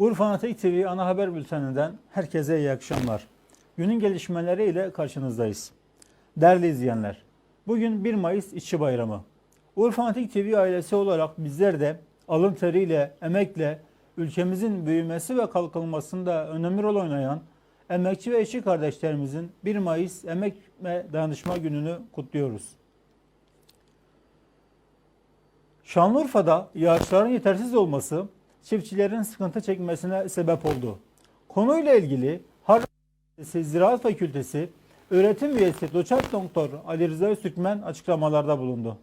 Urfa Tek TV ana haber bülteninden herkese iyi akşamlar. Günün gelişmeleriyle karşınızdayız. Değerli izleyenler, bugün 1 Mayıs İşçi Bayramı. Urfa Tek TV ailesi olarak bizler de alın teriyle, emekle ülkemizin büyümesi ve kalkınmasında önemli rol oynayan emekçi ve işçi kardeşlerimizin 1 Mayıs Emek ve Dayanışma Günü'nü kutluyoruz. Şanlıurfa'da yağışların yetersiz olması çiftçilerin sıkıntı çekmesine sebep oldu. Konuyla ilgili Harran Üniversitesi Ziraat Fakültesi öğretim üyesi doçent doktor Ali Rıza Öztürkmen açıklamalarda bulundu.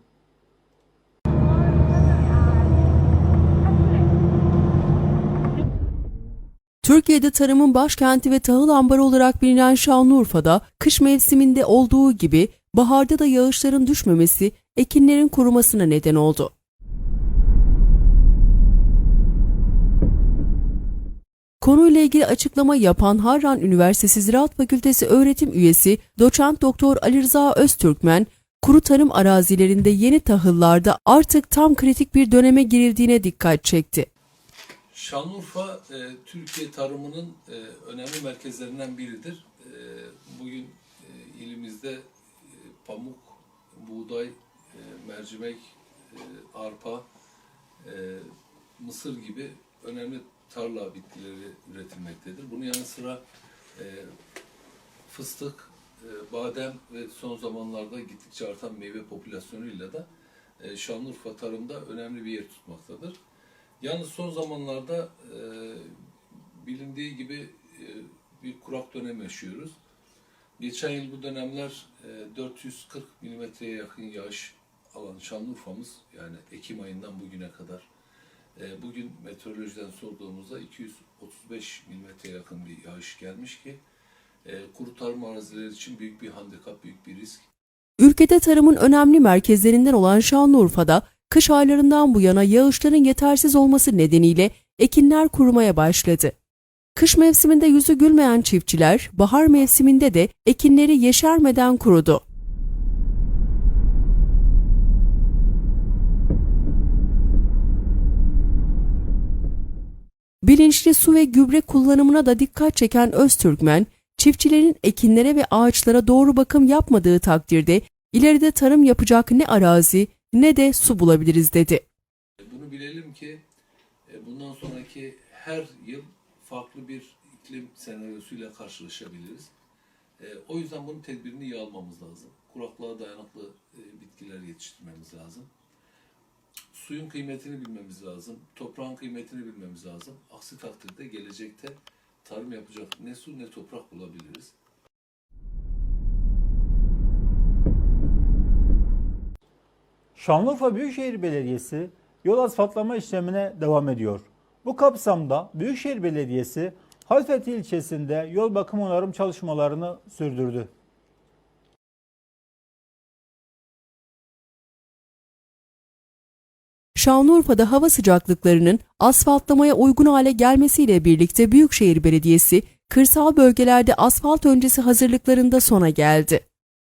Türkiye'de tarımın başkenti ve tahıl ambarı olarak bilinen Şanlıurfa'da kış mevsiminde olduğu gibi baharda da yağışların düşmemesi ekinlerin kurumasına neden oldu. Konuyla ilgili açıklama yapan Harran Üniversitesi Ziraat Fakültesi öğretim üyesi doçent doktor Ali Rıza Öztürkmen, kuru tarım arazilerinde yeni tahıllarda artık tam kritik bir döneme girildiğine dikkat çekti. Şanlıurfa e, Türkiye tarımının e, önemli merkezlerinden biridir. E, bugün ilimizde pamuk, buğday, mercimek, arpa, mısır gibi önemli tarla bitkileri üretilmektedir. Bunun yanı sıra e, fıstık, e, badem ve son zamanlarda gittikçe artan meyve popülasyonuyla da e, Şanlıurfa tarımda önemli bir yer tutmaktadır. Yalnız son zamanlarda e, bilindiği gibi e, bir kurak dönem yaşıyoruz. Geçen yıl bu dönemler e, 440 milimetreye yakın yağış alan Şanlıurfa'mız yani Ekim ayından bugüne kadar e, bugün meteorolojiden sorduğumuzda 235 milimetreye yakın bir yağış gelmiş ki e, kuru tarım arazileri için büyük bir handikap, büyük bir risk. Ülkede tarımın önemli merkezlerinden olan Şanlıurfa'da kış aylarından bu yana yağışların yetersiz olması nedeniyle ekinler kurumaya başladı. Kış mevsiminde yüzü gülmeyen çiftçiler bahar mevsiminde de ekinleri yeşermeden kurudu. Bilinçli su ve gübre kullanımına da dikkat çeken Öztürkmen, çiftçilerin ekinlere ve ağaçlara doğru bakım yapmadığı takdirde ileride tarım yapacak ne arazi ne de su bulabiliriz dedi. Bunu bilelim ki e, bundan sonraki her yıl farklı bir iklim senaryosuyla karşılaşabiliriz. E, O yüzden bunun tedbirini iyi almamız lazım. Kuraklığa dayanıklı e, bitkiler yetiştirmemiz lazım. Suyun kıymetini bilmemiz lazım. Toprağın kıymetini bilmemiz lazım. Aksi takdirde gelecekte tarım yapacak ne su ne toprak bulabiliriz. Şanlıurfa Büyükşehir Belediyesi yol asfaltlama işlemine devam ediyor. Bu kapsamda Büyükşehir Belediyesi Halfeti ilçesinde yol bakım onarım çalışmalarını sürdürdü. Şanlıurfa'da hava sıcaklıklarının asfaltlamaya uygun hale gelmesiyle birlikte Büyükşehir Belediyesi kırsal bölgelerde asfalt öncesi hazırlıklarında sona geldi.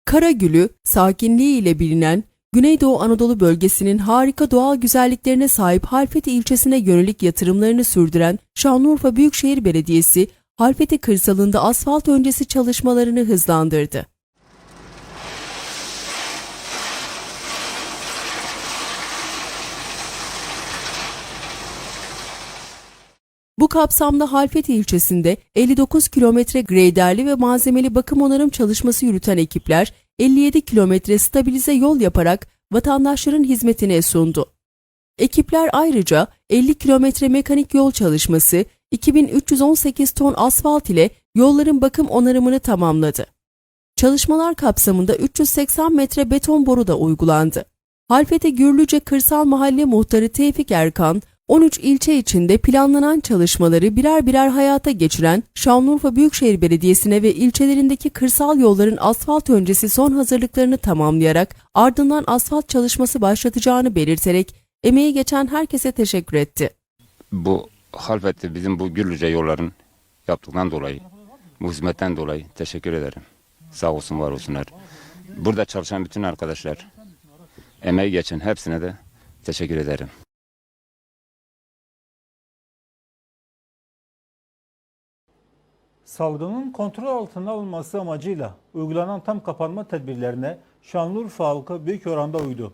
Karagül'ü sakinliği ile bilinen Güneydoğu Anadolu bölgesinin harika doğal güzelliklerine sahip Halfeti ilçesine yönelik yatırımlarını sürdüren Şanlıurfa Büyükşehir Belediyesi, Halfeti kırsalında asfalt öncesi çalışmalarını hızlandırdı. Kapsamda Halfeti ilçesinde 59 kilometre greyderli ve malzemeli bakım onarım çalışması yürüten ekipler 57 kilometre stabilize yol yaparak vatandaşların hizmetine sundu. Ekipler ayrıca 50 kilometre mekanik yol çalışması, 2318 ton asfalt ile yolların bakım onarımını tamamladı. Çalışmalar kapsamında 380 metre beton boru da uygulandı. Halfeti Gürlüce Kırsal Mahalle Muhtarı Tevfik Erkan, 13 ilçe içinde planlanan çalışmaları birer birer hayata geçiren Şanlıurfa Büyükşehir Belediyesi'ne ve ilçelerindeki kırsal yolların asfalt öncesi son hazırlıklarını tamamlayarak ardından asfalt çalışması başlatacağını belirterek emeği geçen herkese teşekkür etti. Bu halfette bizim bu Gürlüce yolların yaptıktan dolayı, bu hizmetten dolayı teşekkür ederim. Sağ olsun, var olsunlar. Burada çalışan bütün arkadaşlar, emeği geçen hepsine de teşekkür ederim. Salgının kontrol altına alınması amacıyla uygulanan tam kapanma tedbirlerine Şanlıurfa halkı büyük oranda uydu.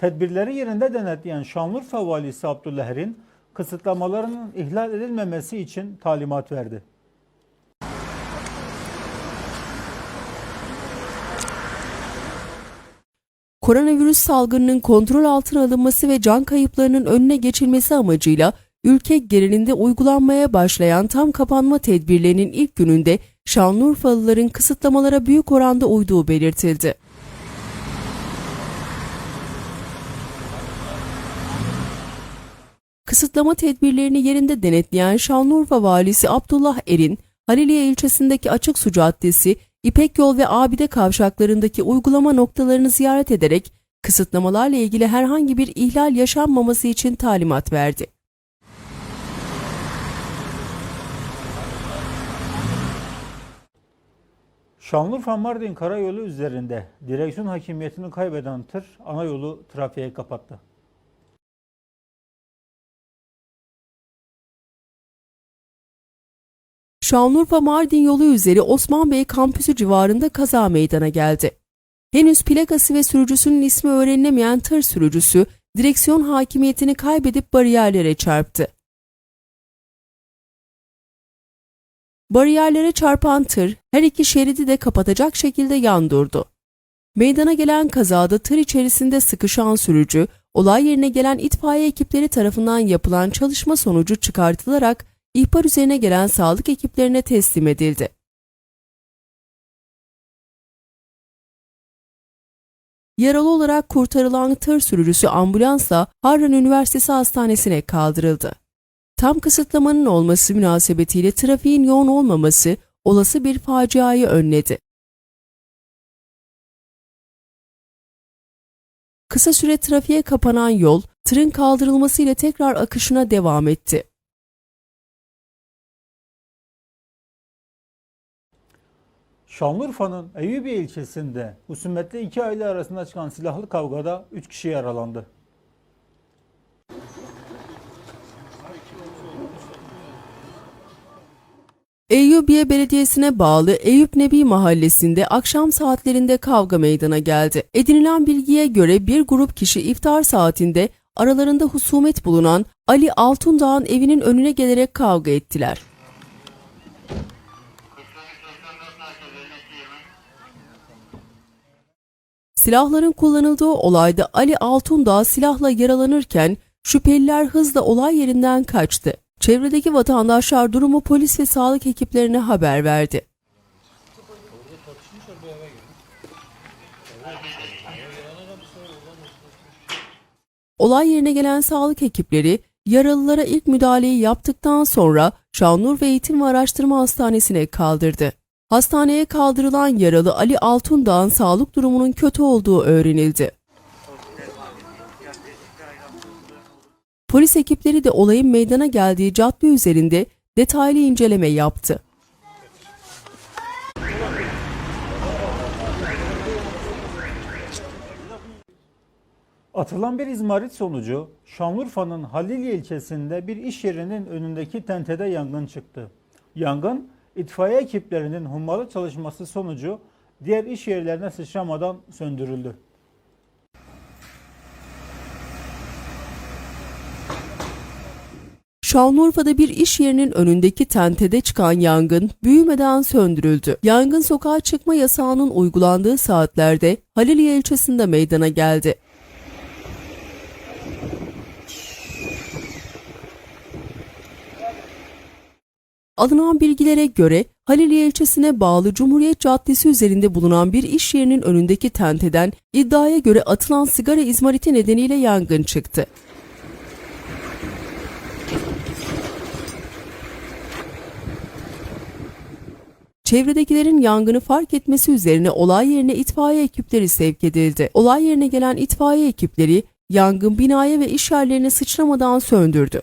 Tedbirleri yerinde denetleyen Şanlıurfa valisi Abdullah Erin, kısıtlamaların ihlal edilmemesi için talimat verdi. Koronavirüs salgınının kontrol altına alınması ve can kayıplarının önüne geçilmesi amacıyla ülke genelinde uygulanmaya başlayan tam kapanma tedbirlerinin ilk gününde Şanlıurfalıların kısıtlamalara büyük oranda uyduğu belirtildi. Kısıtlama tedbirlerini yerinde denetleyen Şanlıurfa Valisi Abdullah Erin, Haliliye ilçesindeki Açık Su Caddesi, İpek Yol ve Abide kavşaklarındaki uygulama noktalarını ziyaret ederek kısıtlamalarla ilgili herhangi bir ihlal yaşanmaması için talimat verdi. Şanlıurfa Mardin Karayolu üzerinde direksiyon hakimiyetini kaybeden tır ana yolu trafiğe kapattı. Şanlıurfa Mardin yolu üzeri Osman Bey kampüsü civarında kaza meydana geldi. Henüz plakası ve sürücüsünün ismi öğrenilemeyen tır sürücüsü direksiyon hakimiyetini kaybedip bariyerlere çarptı. Bariyerlere çarpan tır her iki şeridi de kapatacak şekilde yan durdu. Meydana gelen kazada tır içerisinde sıkışan sürücü, olay yerine gelen itfaiye ekipleri tarafından yapılan çalışma sonucu çıkartılarak ihbar üzerine gelen sağlık ekiplerine teslim edildi. Yaralı olarak kurtarılan tır sürücüsü ambulansla Harran Üniversitesi Hastanesi'ne kaldırıldı. Tam kısıtlamanın olması münasebetiyle trafiğin yoğun olmaması olası bir faciayı önledi. Kısa süre trafiğe kapanan yol, tırın kaldırılmasıyla tekrar akışına devam etti. Şanlıurfa'nın Eyyubiye ilçesinde husumetli iki aile arasında çıkan silahlı kavgada 3 kişi yaralandı. Eyyubiye Belediyesi'ne bağlı Eyüp Nebi Mahallesi'nde akşam saatlerinde kavga meydana geldi. Edinilen bilgiye göre bir grup kişi iftar saatinde aralarında husumet bulunan Ali Altundağ'ın evinin önüne gelerek kavga ettiler. Silahların kullanıldığı olayda Ali Altundağ silahla yaralanırken şüpheliler hızla olay yerinden kaçtı. Çevredeki vatandaşlar durumu polis ve sağlık ekiplerine haber verdi. Olay yerine gelen sağlık ekipleri yaralılara ilk müdahaleyi yaptıktan sonra Şanlıurfa Eğitim ve Araştırma Hastanesi'ne kaldırdı. Hastaneye kaldırılan yaralı Ali Altundağ'ın sağlık durumunun kötü olduğu öğrenildi. Polis ekipleri de olayın meydana geldiği cadde üzerinde detaylı inceleme yaptı. Atılan bir izmarit sonucu Şanlıurfa'nın Haliliye ilçesinde bir iş yerinin önündeki tentede yangın çıktı. Yangın itfaiye ekiplerinin hummalı çalışması sonucu diğer iş yerlerine sıçramadan söndürüldü. Şanlıurfa'da bir iş yerinin önündeki tentede çıkan yangın büyümeden söndürüldü. Yangın sokağa çıkma yasağının uygulandığı saatlerde Haliliye ilçesinde meydana geldi. Alınan bilgilere göre Haliliye ilçesine bağlı Cumhuriyet Caddesi üzerinde bulunan bir iş yerinin önündeki tenteden iddiaya göre atılan sigara izmariti nedeniyle yangın çıktı. Çevredekilerin yangını fark etmesi üzerine olay yerine itfaiye ekipleri sevk edildi. Olay yerine gelen itfaiye ekipleri yangın binaya ve iş yerlerine sıçramadan söndürdü.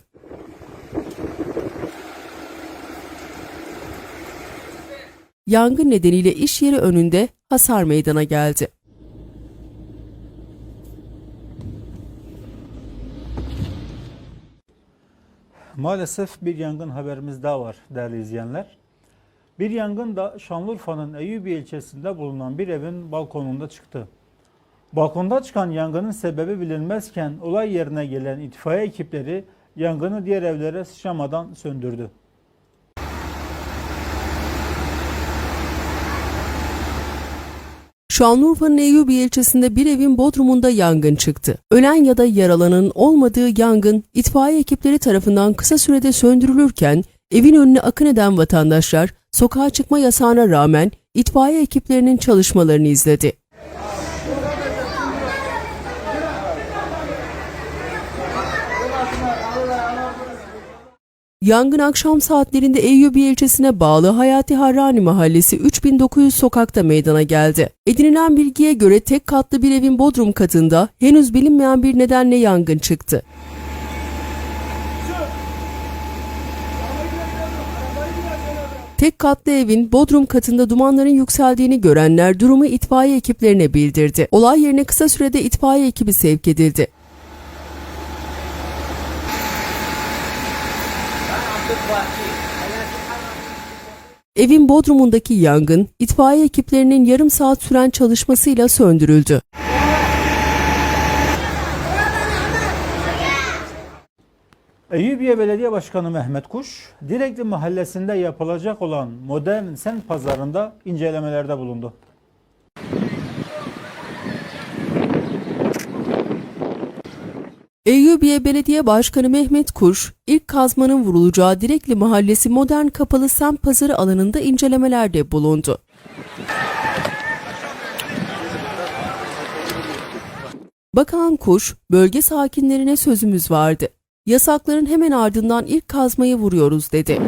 Yangın nedeniyle iş yeri önünde hasar meydana geldi. Maalesef bir yangın haberimiz daha var değerli izleyenler. Bir yangın da Şanlıurfa'nın Eyyubiye ilçesinde bulunan bir evin balkonunda çıktı. Balkonda çıkan yangının sebebi bilinmezken olay yerine gelen itfaiye ekipleri yangını diğer evlere sıçramadan söndürdü. Şanlıurfa'nın Eyyubiye ilçesinde bir evin bodrumunda yangın çıktı. Ölen ya da yaralananın olmadığı yangın itfaiye ekipleri tarafından kısa sürede söndürülürken evin önüne akın eden vatandaşlar sokağa çıkma yasağına rağmen itfaiye ekiplerinin çalışmalarını izledi. Yangın akşam saatlerinde Eyyubiye ilçesine bağlı Hayati Harrani Mahallesi 3900 sokakta meydana geldi. Edinilen bilgiye göre tek katlı bir evin bodrum katında henüz bilinmeyen bir nedenle yangın çıktı. Tek katlı evin bodrum katında dumanların yükseldiğini görenler durumu itfaiye ekiplerine bildirdi. Olay yerine kısa sürede itfaiye ekibi sevk edildi. Evin bodrumundaki yangın itfaiye ekiplerinin yarım saat süren çalışmasıyla söndürüldü. Eyyubiye Belediye Başkanı Mehmet Kuş, Direkli Mahallesi'nde yapılacak olan modern semt pazarında incelemelerde bulundu. Eyyubiye Belediye Başkanı Mehmet Kuş, ilk kazmanın vurulacağı Direkli Mahallesi modern kapalı semt pazarı alanında incelemelerde bulundu. Bakan Kuş, bölge sakinlerine sözümüz vardı. Yasakların hemen ardından ilk kazmayı vuruyoruz dedi.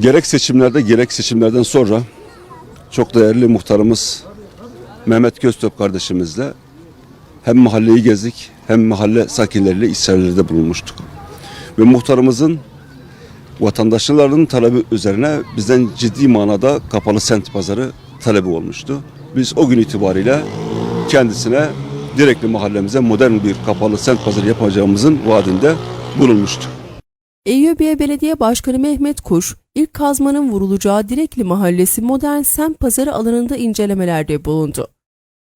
Gerek seçimlerde gerek seçimlerden sonra çok değerli muhtarımız Mehmet Göztop kardeşimizle hem mahalleyi gezdik hem mahalle sakinleriyle içerilerde bulunmuştuk. Ve muhtarımızın vatandaşların talebi üzerine bizden ciddi manada kapalı sent pazarı talebi olmuştu. Biz o gün itibariyle kendisine Direkli mahallemize modern bir kapalı sent pazarı yapacağımızın vaadinde bulunmuştuk. Eyyubiye Belediye Başkanı Mehmet Kuş, ilk kazmanın vurulacağı Direkli Mahallesi modern semt pazarı alanında incelemelerde bulundu.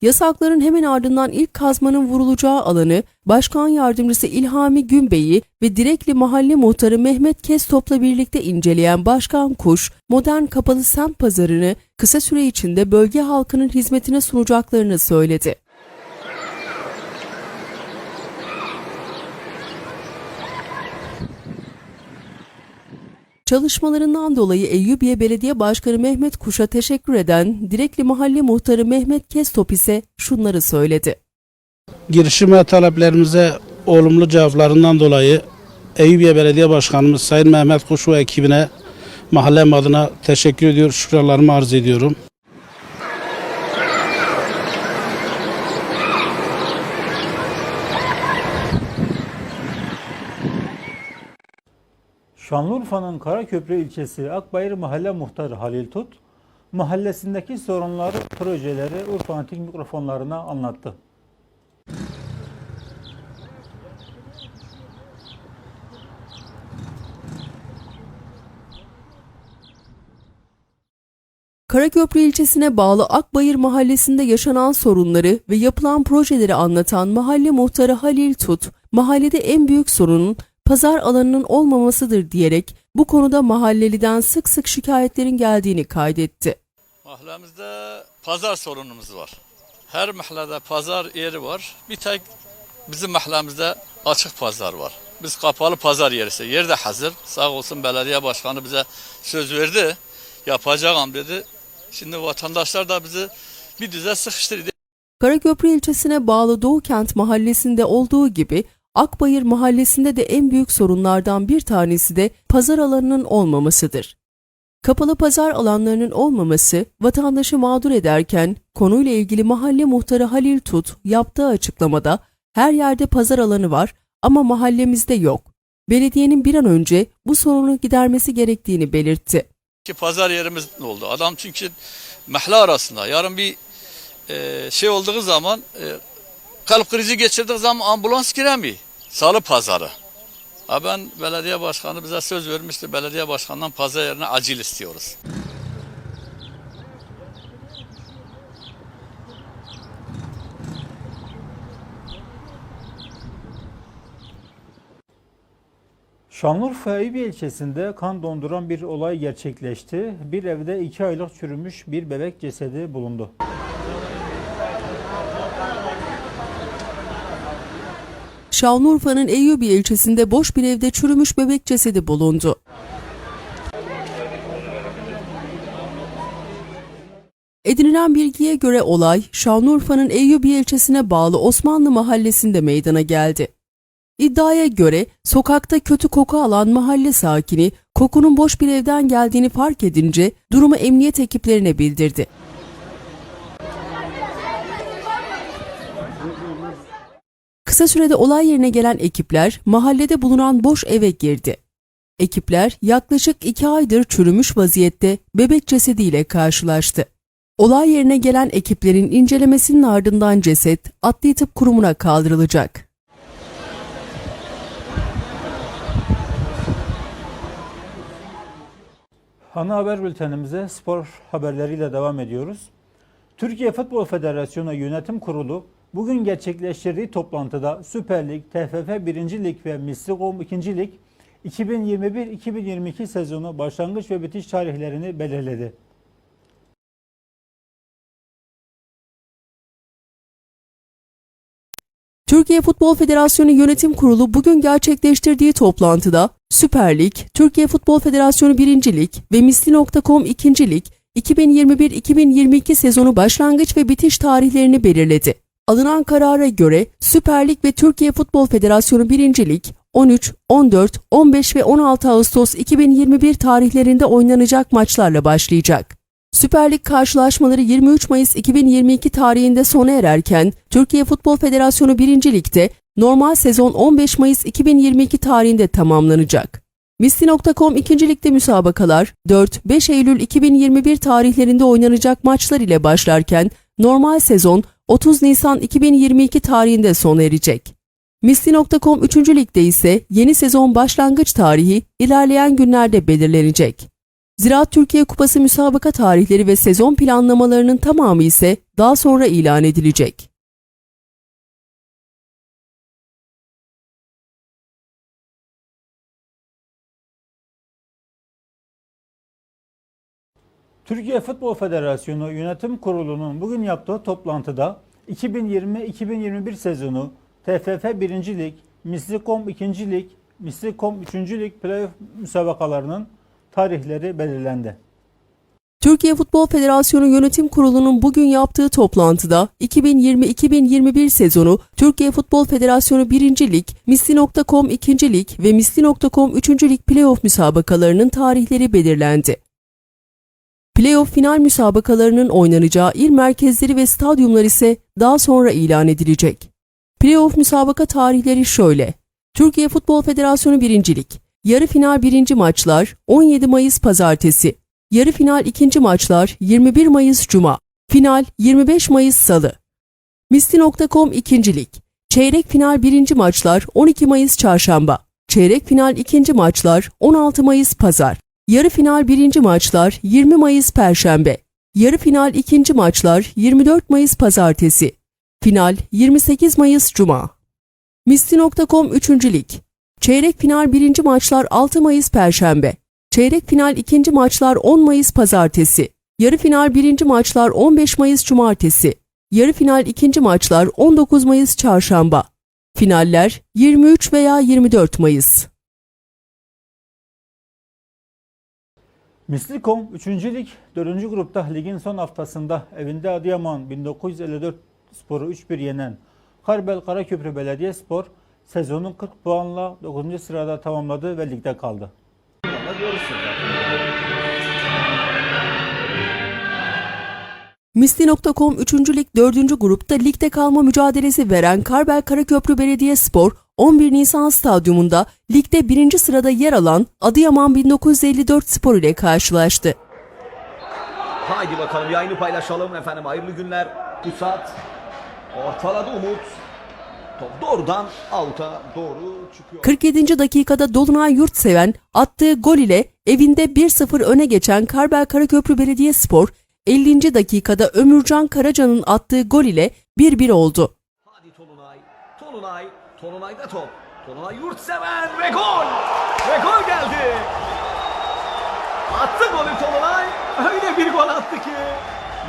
Yasakların hemen ardından ilk kazmanın vurulacağı alanı Başkan Yardımcısı İlhami Günbey'i ve Direkli Mahalle Muhtarı Mehmet Kestop'la birlikte inceleyen Başkan Kuş, modern kapalı semt pazarını kısa süre içinde bölge halkının hizmetine sunacaklarını söyledi. Çalışmalarından dolayı Eyyubiye Belediye Başkanı Mehmet Kuş'a teşekkür eden Direkli Mahalle Muhtarı Mehmet Kestop ise şunları söyledi. girişim ve taleplerimize olumlu cevaplarından dolayı Eyüpiye Belediye Başkanımız Sayın Mehmet Kuş ve ekibine mahallem adına teşekkür ediyor, şükranlarımı arz ediyorum. Şanlıurfa'nın Karaköprü ilçesi Akbayır Mahalle Muhtarı Halil Tut, mahallesindeki sorunları, projeleri Urfa Antik mikrofonlarına anlattı. Karaköprü ilçesine bağlı Akbayır mahallesinde yaşanan sorunları ve yapılan projeleri anlatan mahalle muhtarı Halil Tut, mahallede en büyük sorunun pazar alanının olmamasıdır diyerek bu konuda mahalleliden sık sık şikayetlerin geldiğini kaydetti. Mahallemizde pazar sorunumuz var. Her mahallede pazar yeri var. Bir tek bizim mahallemizde açık pazar var. Biz kapalı pazar yerisi. Yer de hazır. Sağ olsun belediye başkanı bize söz verdi. Yapacağım dedi. Şimdi vatandaşlar da bizi bir düze sıkıştırdı. Karaköprü ilçesine bağlı Doğukent mahallesinde olduğu gibi Akbayır mahallesinde de en büyük sorunlardan bir tanesi de pazar alanının olmamasıdır. Kapalı pazar alanlarının olmaması vatandaşı mağdur ederken konuyla ilgili mahalle muhtarı Halil Tut yaptığı açıklamada her yerde pazar alanı var ama mahallemizde yok. Belediyenin bir an önce bu sorunu gidermesi gerektiğini belirtti. Ki pazar yerimiz oldu. Adam çünkü mahalle arasında yarın bir e, şey olduğu zaman e, kalp krizi geçirdiği zaman ambulans giremiyor. Salı pazarı. Ha ben belediye başkanı bize söz vermişti. Belediye başkanından pazar yerine acil istiyoruz. Şanlıurfa Eyüp ilçesinde kan donduran bir olay gerçekleşti. Bir evde iki aylık çürümüş bir bebek cesedi bulundu. Şanlıurfa'nın Eyyubi ilçesinde boş bir evde çürümüş bebek cesedi bulundu. Edinilen bilgiye göre olay Şanlıurfa'nın Eyyubi ilçesine bağlı Osmanlı mahallesinde meydana geldi. İddiaya göre sokakta kötü koku alan mahalle sakini kokunun boş bir evden geldiğini fark edince durumu emniyet ekiplerine bildirdi. Kısa sürede olay yerine gelen ekipler mahallede bulunan boş eve girdi. Ekipler yaklaşık iki aydır çürümüş vaziyette bebek cesediyle karşılaştı. Olay yerine gelen ekiplerin incelemesinin ardından ceset adli tıp kurumuna kaldırılacak. Ana haber bültenimize spor haberleriyle devam ediyoruz. Türkiye Futbol Federasyonu Yönetim Kurulu bugün gerçekleştirdiği toplantıda Süper Lig, TFF 1. Lig ve Mislikom 2. Lig 2021-2022 sezonu başlangıç ve bitiş tarihlerini belirledi. Türkiye Futbol Federasyonu Yönetim Kurulu bugün gerçekleştirdiği toplantıda Süper Lig, Türkiye Futbol Federasyonu 1. Lig ve Misli.com 2. Lig 2021-2022 sezonu başlangıç ve bitiş tarihlerini belirledi. Alınan karara göre Süper Lig ve Türkiye Futbol Federasyonu 1. Lig 13, 14, 15 ve 16 Ağustos 2021 tarihlerinde oynanacak maçlarla başlayacak. Süper Lig karşılaşmaları 23 Mayıs 2022 tarihinde sona ererken Türkiye Futbol Federasyonu 1. Lig'de normal sezon 15 Mayıs 2022 tarihinde tamamlanacak. Misli.com 2. Lig'de müsabakalar 4-5 Eylül 2021 tarihlerinde oynanacak maçlar ile başlarken normal sezon 30 Nisan 2022 tarihinde sona erecek. Misli.com 3. Lig'de ise yeni sezon başlangıç tarihi ilerleyen günlerde belirlenecek. Ziraat Türkiye Kupası müsabaka tarihleri ve sezon planlamalarının tamamı ise daha sonra ilan edilecek. Türkiye Futbol Federasyonu Yönetim Kurulu'nun bugün yaptığı toplantıda 2020-2021 sezonu TFF 1. Lig, Mislikom 2. Lig, Mislikom 3. Lig playoff müsabakalarının tarihleri belirlendi. Türkiye Futbol Federasyonu Yönetim Kurulu'nun bugün yaptığı toplantıda 2020-2021 sezonu Türkiye Futbol Federasyonu 1. Lig, Misli.com 2. Lig ve Misli.com 3. Lig playoff müsabakalarının tarihleri belirlendi. Playoff final müsabakalarının oynanacağı il merkezleri ve stadyumlar ise daha sonra ilan edilecek. Playoff müsabaka tarihleri şöyle. Türkiye Futbol Federasyonu 1. Lig Yarı final 1. maçlar 17 Mayıs Pazartesi Yarı final 2. maçlar 21 Mayıs Cuma Final 25 Mayıs Salı Misli.com 2. Lig Çeyrek final 1. maçlar 12 Mayıs Çarşamba Çeyrek final 2. maçlar 16 Mayıs Pazar Yarı final 1. maçlar 20 Mayıs Perşembe Yarı final 2. maçlar 24 Mayıs Pazartesi Final 28 Mayıs Cuma Misli.com 3. Lig Çeyrek final 1. maçlar 6 Mayıs Perşembe Çeyrek final 2. maçlar 10 Mayıs Pazartesi Yarı final 1. maçlar 15 Mayıs Cumartesi Yarı final 2. maçlar 19 Mayıs Çarşamba Finaller 23 veya 24 Mayıs Mislikom 3. Lig 4. grupta ligin son haftasında evinde Adıyaman 1954 Sporu 3-1 yenen Karbel Karaköprü Belediyespor sezonun 40 puanla 9. sırada tamamladı ve ligde kaldı. Misli.com 3. Lig 4. grupta ligde kalma mücadelesi veren Karbel Karaköprü Belediyespor 11 Nisan Stadyumunda ligde 1. sırada yer alan Adıyaman 1954 Spor ile karşılaştı. Haydi bakalım yayını paylaşalım efendim. Hayırlı günler. Üsat. Ortaladı Umut. Top doğrudan out'a doğru çıkıyor. 47. dakikada Dolunay Yurtseven attığı gol ile evinde 1-0 öne geçen Karbel Karaköprü Belediyespor, 50. dakikada Ömürcan Karaca'nın attığı gol ile 1-1 oldu. Hadi Tolunay. Tolunay. Tolunay'da top. Tolunay yurtseven ve gol. Ve gol geldi. Attı golü Tolunay. Öyle bir gol attı ki.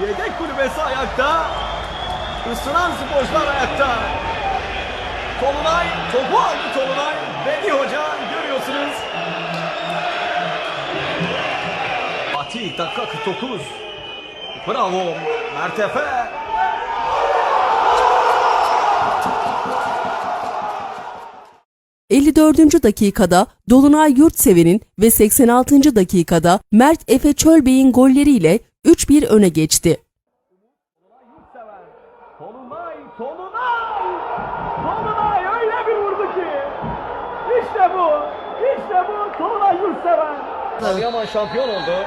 Yedek kulübesi ayakta. Isınan sporcular ayakta. Tolunay topu aldı Tolunay. Bedi Hoca görüyorsunuz. Fatih dakika 49. Bravo Mert 54. dakikada Dolunay Yurtseven'in ve 86. dakikada Mert Efe Çölbey'in golleriyle 3-1 öne geçti. Tolunay, Tolunay! Tolunay öyle bir vurdu ki! İşte bu! İşte bu! Tolunay Yurtseven! Adıyaman şampiyon oldu.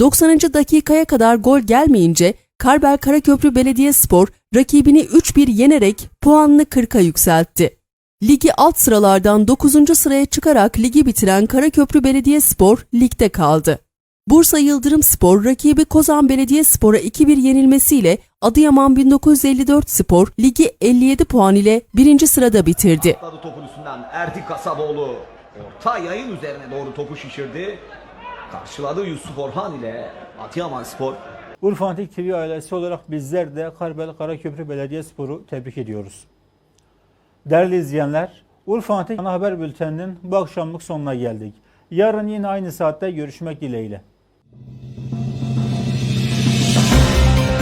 90. dakikaya kadar gol gelmeyince Karbel Karaköprü Belediyespor rakibini 3-1 yenerek puanını 40'a yükseltti. Ligi alt sıralardan 9. sıraya çıkarak ligi bitiren Karaköprü Belediyespor ligde kaldı. Bursa Yıldırım Spor rakibi Kozan Belediyespor'a 2-1 yenilmesiyle Adıyaman 1954 Spor ligi 57 puan ile 1. sırada bitirdi. Atladı topun üstünden Erdi Kasaboğlu. Orta yayın üzerine doğru topu şişirdi. Karşıladı Yusuf Orhan ile Adıyaman Spor. Urfa Antik TV ailesi olarak bizler de Karbel Karaköprü Belediyespor'u tebrik ediyoruz. Değerli izleyenler, Urfa Antik Ana Haber Bülteni'nin bu akşamlık sonuna geldik. Yarın yine aynı saatte görüşmek dileğiyle.